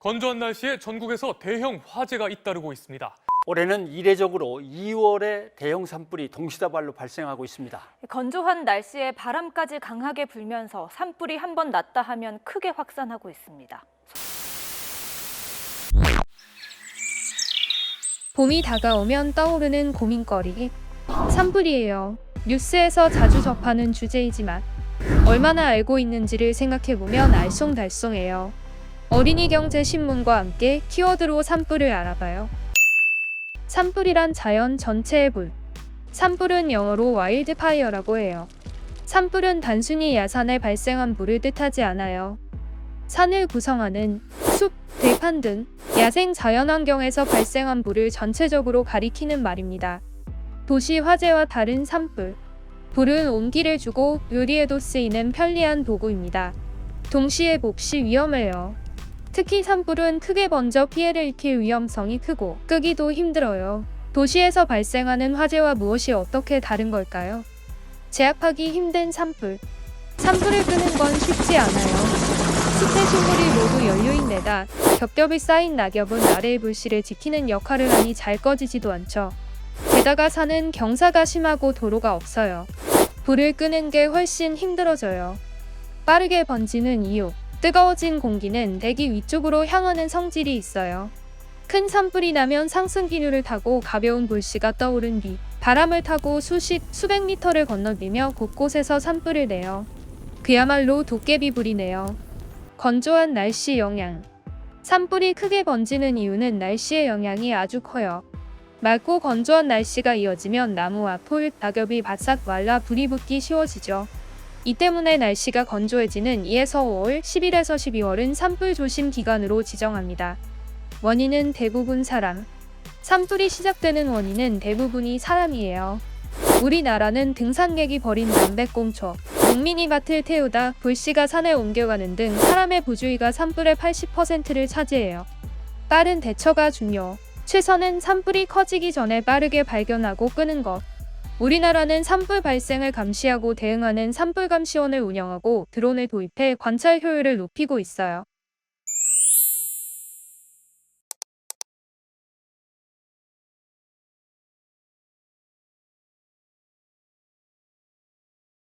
건조한 날씨에 전국에서 대형 화재가 잇따르고 있습니다. 올해는 이례적으로 2월에 대형 산불이 동시다발로 발생하고 있습니다. 건조한 날씨에 바람까지 강하게 불면서 산불이 한 번 났다 하면 크게 확산하고 있습니다. 봄이 다가오면 떠오르는 고민거리. 산불이에요. 뉴스에서 자주 접하는 주제이지만 얼마나 알고 있는지를 생각해보면 알쏭달쏭해요. 어린이 경제 신문과 함께 키워드로 산불을 알아봐요. 산불이란 자연 전체의 불. 산불은 영어로 와일드 파이어라고 해요. 산불은 단순히 야산에 발생한 불을 뜻하지 않아요. 산을 구성하는 숲, 들판 등 야생 자연환경에서 발생한 불을 전체적으로 가리키는 말입니다. 도시 화재와 다른 산불. 불은 온기를 주고 요리에도 쓰이는 편리한 도구입니다. 동시에 몹시 위험해요. 특히 산불은 크게 번져 피해를 입힐 위험성이 크고 끄기도 힘들어요. 도시에서 발생하는 화재와 무엇이 어떻게 다른 걸까요? 제압하기 힘든 산불. 산불을 끄는 건 쉽지 않아요. 숲의 식물이 모두 연료인데다 겹겹이 쌓인 낙엽은 아래의 불씨를 지키는 역할을 하니 잘 꺼지지도 않죠. 게다가 산은 경사가 심하고 도로가 없어요. 불을 끄는 게 훨씬 힘들어져요. 빠르게 번지는 이유. 뜨거워진 공기는 대기 위쪽으로 향하는 성질이 있어요. 큰 산불이 나면 상승 기류를 타고 가벼운 불씨가 떠오른 뒤 바람을 타고 수십, 수백 미터를 건너뛰며 곳곳에서 산불을 내요. 그야말로 도깨비 불이네요. 건조한 날씨 영향. 산불이 크게 번지는 이유는 날씨의 영향이 아주 커요. 맑고 건조한 날씨가 이어지면 나무와 풀, 낙엽이 바싹 말라 불이 붙기 쉬워지죠. 이 때문에 날씨가 건조해지는 2에서 5월, 10일에서 12월은 산불 조심 기간으로 지정합니다. 원인은 대부분 사람. 산불이 시작되는 원인은 대부분이 사람이에요. 우리나라는 등산객이 버린 담배꽁초, 농민이 밭을 태우다 불씨가 산에 옮겨가는 등 사람의 부주의가 산불의 80%를 차지해요. 빠른 대처가 중요. 최선은 산불이 커지기 전에 빠르게 발견하고 끄는 것. 우리나라는 산불 발생을 감시하고 대응하는 산불 감시원을 운영하고 드론을 도입해 관찰 효율을 높이고 있어요.